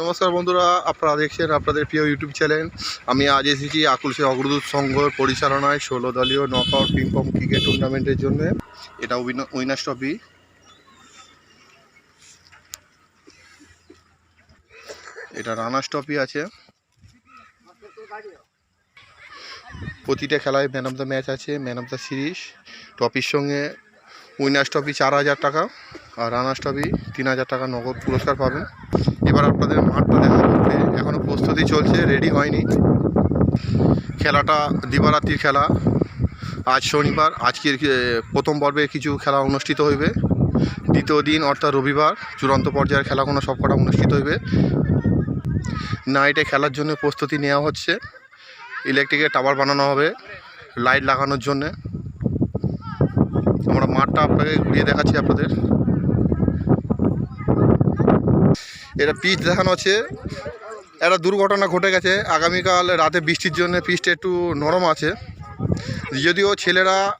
নমস্কার বন্ধুরা, আপনারা দেখছেন আপনাদের প্রিয় ইউটিউব চ্যানেল আমি আজ এসেছি আকুলসে অগ্রদূত সংঘর পরিচালনায় ষোলো দলীয় নক আউট পিংপং ক্রিকেট টুর্নামেন্টের জন্য। এটা উইনার্স ট্রফি। এটা রানার্স ট্রফি আছে। প্রতিটা খেলায় ম্যান অফ দ্য ম্যাচ আছে ম্যান অফ দ্য সিরিজ ট্রফির সঙ্গে উইনার্স ট্রফি চার হাজার টাকা আর রানার্স ট্রফি তিন হাজার টাকা নগদ পুরস্কার পাবেন। এবার আপনাদের মাঠটা দেখা যাচ্ছে এখনও প্রস্তুতি চলছে রেডি হয়নি। খেলাটা দিবারাত্রির খেলা। আজ শনিবার, আজকের প্রথম পর্বে কিছু খেলা অনুষ্ঠিত হইবে। দ্বিতীয় দিন, অর্থাৎ রবিবার, চূড়ান্ত পর্যায়ের খেলাগুলো সব কটা অনুষ্ঠিত হইবে। নাইটে খেলার জন্য প্রস্তুতি নেওয়া হচ্ছে। ইলেকট্রিকের টাওয়ার বানানো হবে, লাইট লাগানোর জন্যে। আমরা মাঠটা আপনাকে ঘুরিয়ে দেখাচ্ছি আপনাদের। এটা পিচ দেখানো আছে। একটা দুর্ঘটনা ঘটে গেছে। আগামীকাল রাতে বৃষ্টির জন্য পিচটা একটু নরম আছে। যদিও ছেলেরা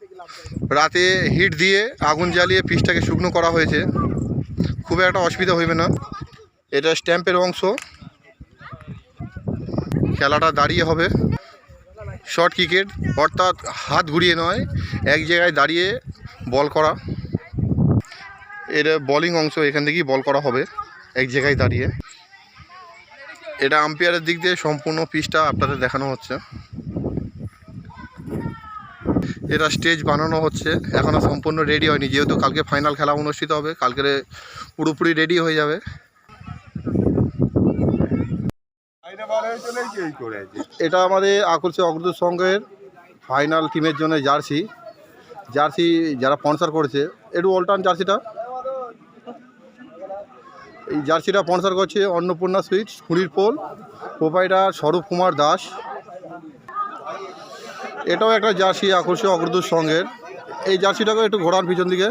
রাতে হিট দিয়ে আগুন জ্বালিয়ে পিচটাকে শুকনো করা হয়েছে। খুব একটা অসুবিধা হইবে না। এটা স্ট্যাম্পের অংশ। খেলাটা দাঁড়িয়ে হবে। শর্ট ক্রিকেট, অর্থাৎ হাত ঘুরিয়ে নয়, এক জায়গায় দাঁড়িয়ে বল করা। এটা বলিং অংশ, এখান থেকেই বল করা হবে, এক জায়গায় দাঁড়িয়ে। এটা আম্পায়ারের দিক দিয়ে সম্পূর্ণ পিচটা আপনাদের দেখানো হচ্ছে। এটা স্টেজ বানানো হচ্ছে এখনও সম্পূর্ণ রেডি হয়নি, যেহেতু কালকে ফাইনাল খেলা অনুষ্ঠিত হবে কালকে পুরোপুরি রেডি হয়ে যাবে। এটা আমাদের আকর্ষে অগ্রদূত সংঘের ফাইনাল টিমের জন্য জার্সি। জার্সি যারা স্পন্সার করেছে একটু অল্টান জার্সিটা? এই জার্সিটা স্পন্সার করছে অন্নপূর্ণা সুইটস খুঁড়ির পোল, প্রোপাইটার স্বরূপ কুমার দাস। এটাও একটা জার্সি আকর্ষে অগ্রদূত সংঘের। এই জার্সিটাকে একটু ঘোরান পিছন দিকে।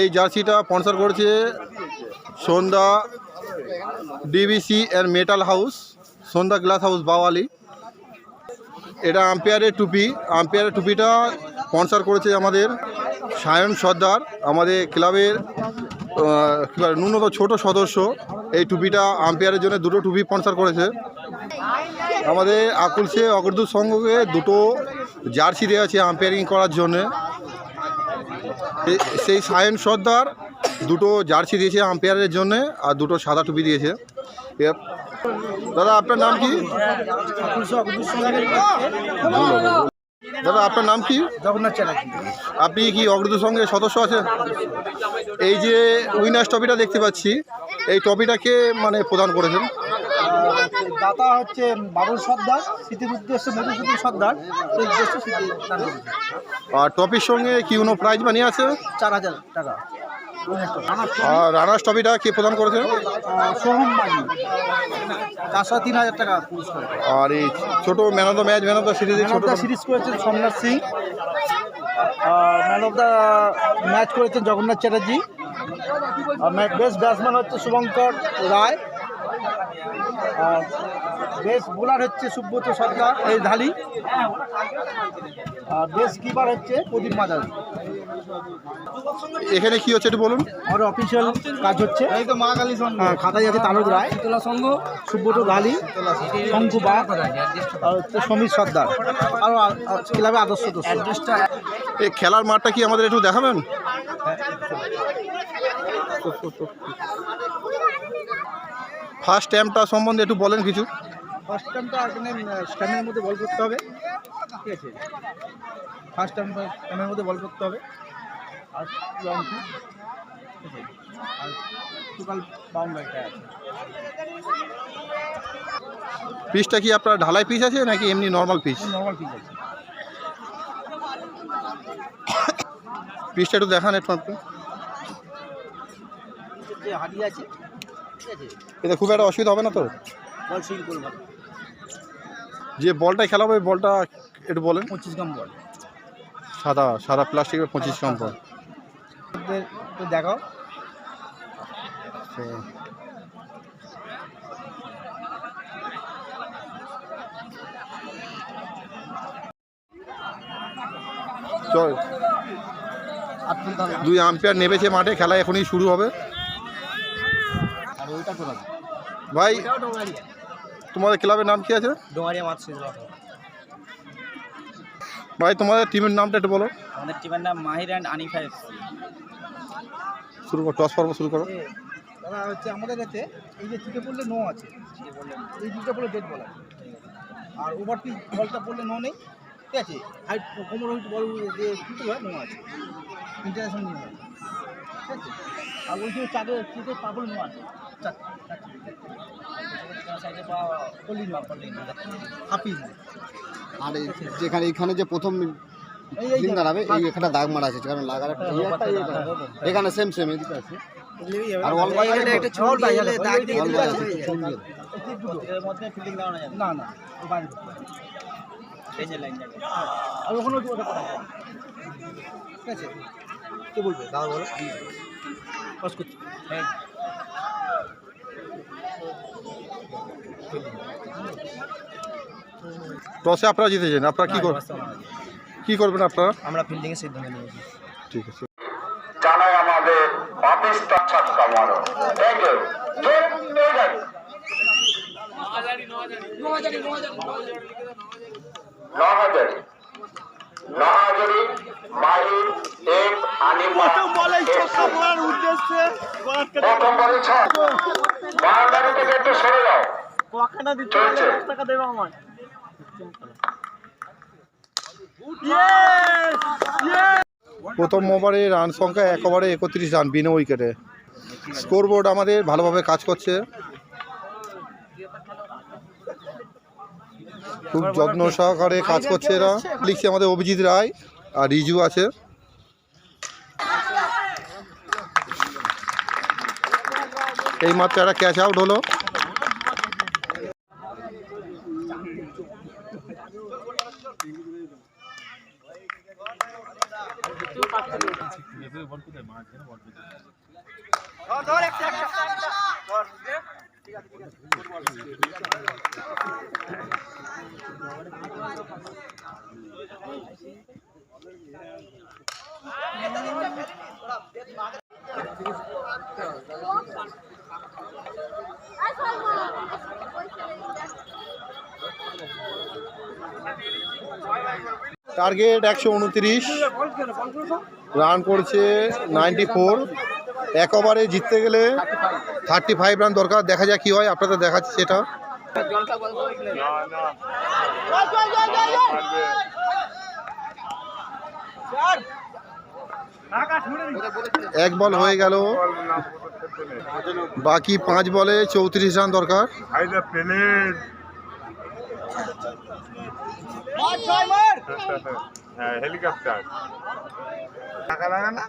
এই জার্সিটা স্পন্সার করেছে Sandhya DBC and metal house, Sandhya glass house, Bawali. এটা আম্পায়ারের টুপি। আম্পায়ারের টুপিটা স্পন্সার করেছে আমাদের সায়ন সর্দার, আমাদের ক্লাবের ন্যূনতম ছোট সদস্য। এই টুপিটা আম্পায়ারের জন্য দুটো টুপি স্পন্সার করেছে। আমাদের আকুলসে অগ্রদূত সংঘকে দুটো জার্সি দেওয়া আছে আম্পায়ারিং করার জন্যে। সেই সায়ন সর্দার দুটো জার্সি দিয়েছে আম্পায়ারের জন্য আর দুটো সাদা টুপি দিয়েছে। দাদা আপনার নাম কি? দাদা আপনার নাম কি? জগন্নাথ চ্যাটার্জি। আপনি কি অগ্রদূত সঙ্গে সদস্য আছেন? এই যে উইনার্স ট্রফিটা দেখতে পাচ্ছি এই ট্রফিটাকে মানে প্রদান করেছেন? দাতা হচ্ছে বাবুল সর্দার স্মৃতির উদ্দেশ্যে মধুসূদন সর্দার উদ্দেশ্যে। আর ট্রফির সঙ্গে কি কোনো প্রাইজ বানিয়ে আছে? চার হাজার টাকা। আর রানার্স ট্রফিটা কে প্রদান করেছেন সোহম মাঝি চারশো তিন হাজার টাকা পুরস্কার। আর এই ছোট man of the match man of the of ছোট সিরিজ করেছেন Somnath Singh. Man of the match করেছেন জগন্নাথ চ্যাটার্জি। বেস্ট ব্যাটসম্যান হচ্ছে শুভঙ্কর রায়। আর বেস্ট বোলার হচ্ছে সুব্রত সরকার এই ঢালি। আর বেস্ট কিপার হচ্ছে প্রদীপ মাদার। এখানে কি হচ্ছে একটু বলুন? আমার অফিসিয়াল কাজ হচ্ছে। এই তো মা কালী খাতায় আছে তালুক রায়। সংঘ সুব্রত গালি শঙ্কু বাগ আর হচ্ছে সমীর সর্দার। আরও ক্লাবে আদর্শ এই খেলার মাঠটা কি আমাদের একটু দেখাবেন? ফার্স্ট টাইমটা সম্বন্ধে একটু বলেন কিছু। ফার্স্ট টাইমটা এখানে স্ট্যান্ডের মধ্যে বল করতে হবে। ঠিক আছে? ফার্স্ট টাইম স্ট্যান্ডের মধ্যে বল করতে হবে। আর লং ঠিক আছে? আর টোটাল বাউন্ডারিটা আছে। পিচটা কি আপনার ঢালাই পিস আছে নাকি এমনি নর্মাল পিস নর্মাল পিচ আছে। পিচটা একটু দেখান একটু আপনি যে হাডি আছে ঠিক আছে? এতে খুব একটা অসুবিধা হবে না তো? বল সুইং করব। যে বলটা খেলাবো ওই বলটা একটু বলেন। পঁচিশ গ্রাম বল। সাদা সাদা প্লাস্টিকের পঁচিশ গ্রাম বল। দেখাও। চল। দুই আম্পায়ার নেমেছে মাঠে খেলা এখনই শুরু হবে। ভাই তোমাদের ক্লাবের নাম কি আছে? ডোঙারিয়া মাছ ভাই তোমাদের টিমের নামটা একটু বলো। আমাদের টিমের নাম মাহির অ্যান্ড আনিফা এফসি শুরু করো টস পর্ব শুরু করো। দাদা হচ্ছে আমাদের কাছে এই যে চিকে পড়লে নো আছে। এই দুটো পড়লে ডেড বল আছে। আর ওভার পিচ বলটা পড়লে নো নেই। ঠিক আছে? হাইট কোমর হাইট বল যে ছুটে হয় নো আছে। ইন্টারন্যাশনাল নিয়ে আছে ঠিক আছে? আর ওই যে চাঁদে চিকে পাগল নো আছে। আর যেখানে এখানে যে প্রথম ফিল্ম দাঁড়াবে এই এখানে দাগ মারা আছে কারণ লাগার একটা ইয়ে ইয়ে। এখানে সেম সেম এদিকে আছে। আর অল বাই একটা ছোট বাইরে দাগ দিয়ে অল আছে আছে এর মধ্যে ফিল্ডিং দাঁড়ানো যাবে না না বাইরে। এই লাইন যাবে আর ওখানে ওটা করা যাবে ঠিক আছে। কে বলবে? দাদা বলো। পাস করছি হ্যাঁ। টসে আপনারা জিতেছেন আপনারা কি করবেন কি করবেন আপনারা? আমরা ফিল্ডিং এর সিদ্ধান্ত নিয়েছি। ঠিক আছে জানাই আমাদের অফিস টাচার কামানো থ্যাংক ইউ নহাজারি নহাজারি মাহির এক আনিমা প্রথম বলে ছয় বাউন্ডারি থেকে একটু সরে যাও। চলছে। প্রথম ওভারে রান সংখ্যা এক ওভারে একত্রিশ রান বিনা উইকেটে। স্কোরবোর্ড আমাদের ভালোভাবে কাজ করছে। খুব যত্ন সহকারে কাজ করছে এরা। লিখছে আমাদের অভিজিৎ রায় আর রিজু আছে। এই মাত্র একটা ক্যাচ আউট হলো। টার্গেট একশো উনত্রিশ। রান করছে নাইনটি ফোর। এক ওভারে জিততে গেলে থার্টি ফাইভ রান দরকার। দেখা যাক কী হয়, আপনাদের দেখাচ্ছি সেটা। এক বল হয়ে গেল। বাকি পাঁচ বলে চৌত্রিশ রান দরকার. হ্যাঁ হেলিকপ্টার টাকা লাগে না?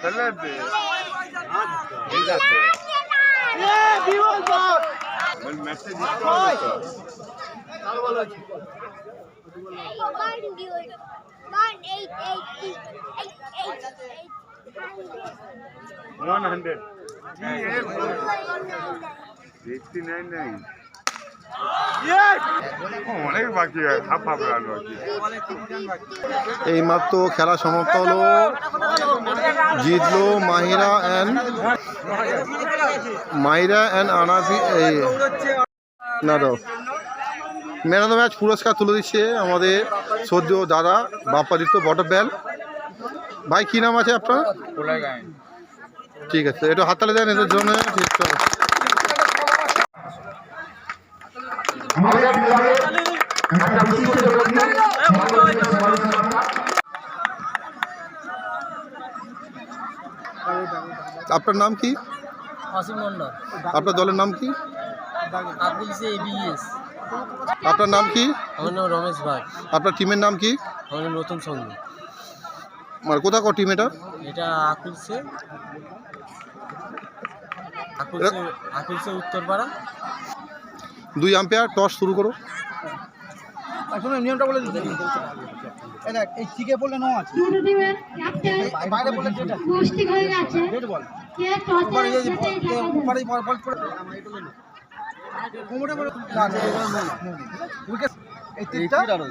ফেলে দে। ঠিক আছে। ম্যাচে জিততে হবে তো। ওয়ান এই মাত্র খেলা সমাপ্ত হলো। জিতলো মাহিরা অ্যান্ড মাহিরা অ্যান্ড আনাফি এই না দাও। ম্যান অফ দ্য ম্যাচ পুরস্কার তুলে দিচ্ছে আমাদের সদ্য দাদা বাপ্পাদিত্য বটব্যাল। ভাই কী নাম আছে আপনার? ঠিক আছে একটু হাততালি দেন এদের জন্য ঠিক চলো আপনার নাম কি? আপনার দলের নাম কি? আপনার নাম কি? আমার নাম রমেশ ভাই আপনার টিমের নাম কি? আমার নাম নতুন সঙ্গী। মানে কোথা টিম এটা? এটা আকুলসে আকুলসে আকুলসে উত্তরপাড়া। দুই আম্পায়ার টস শুরু করো। এখন নিয়মটা বলে দিতে এই চিকে বললে নো আছে। বাইরে বলে যেটা পুষ্টি হয়ে গেছে। বল কে টসে বল- কোমরে বলে। উইকেট এই ওই।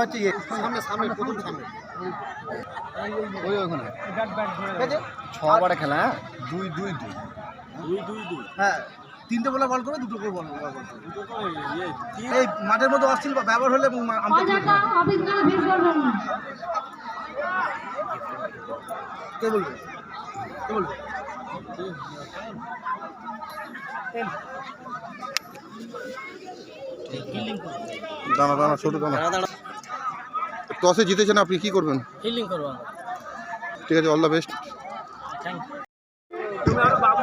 হচ্ছে ইয়ে। সামনে সামনে প্রথম সামনে। ওই ওখানে। ঠিক আছে? ছ বারে খেলা হ্যাঁ? দুই দুই দুই। হ্যাঁ। তিনটে বলে বল করে দুটো করে বল বল এই মাঠের মধ্যে অশ্লীল ব্যবহার হলে কে বলবে? কে বলবে? দানা দানা ছোট দানা টসে জিতেছেন আপনি কি করবেন? ঠিক আছে all the best.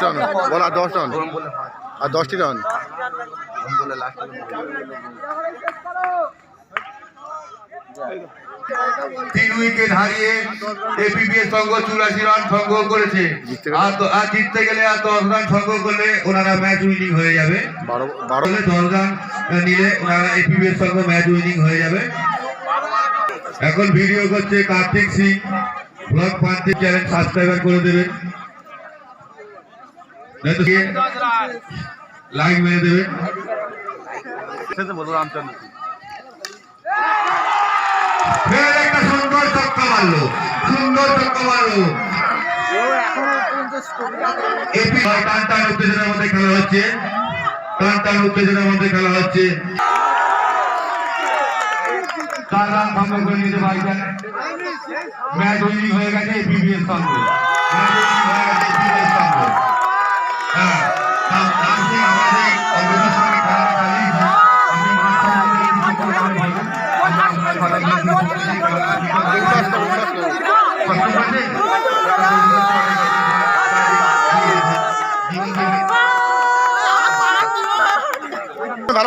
Run ball আর দশ রান। আর দশটি রান। তিন উইকেট হারিয়ে এপিপিএস সংঘ চুরাশি রান সংগ্রহ করেছে। জিততে গেলে? আর তো- আর জিততে গেলে আর দশ রান সংগ্রহ করলে ওনারা ম্যাচ উইনিং হয়ে যাবে। বারো বারো দশ রান নিলে ওনারা এপিপিএস সংঘ ম্যাচ উইনিং হয়ে যাবে। এখন ভিডিও করছে কার্তিক সিং। ব্লগ পান্তি চ্যানেল সাবস্ক্রাইবার করে দেবেন লাইক মেরে দেবেন ফের একটা সুন্দর চক্কা মারলো। সুন্দর চক্কা মারলো। এপি টান টান উত্তেজনার মধ্যে খেলা হচ্ছে। টান টান উত্তেজনার মধ্যে খেলা হচ্ছে। তার রান ভঙ্গ করে ম্যাচ উইনিং হয়ে গেছে এপিবিএস সঙ্গে। ম্যাচ হ্যাঁ।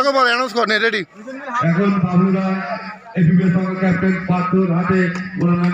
ভালো বল অ্যানাউন্স কর নে রেডি এখন বাবুরা সঙ্গে ক্যাপ্টেন পাতুর হাতে ওরা ম্যান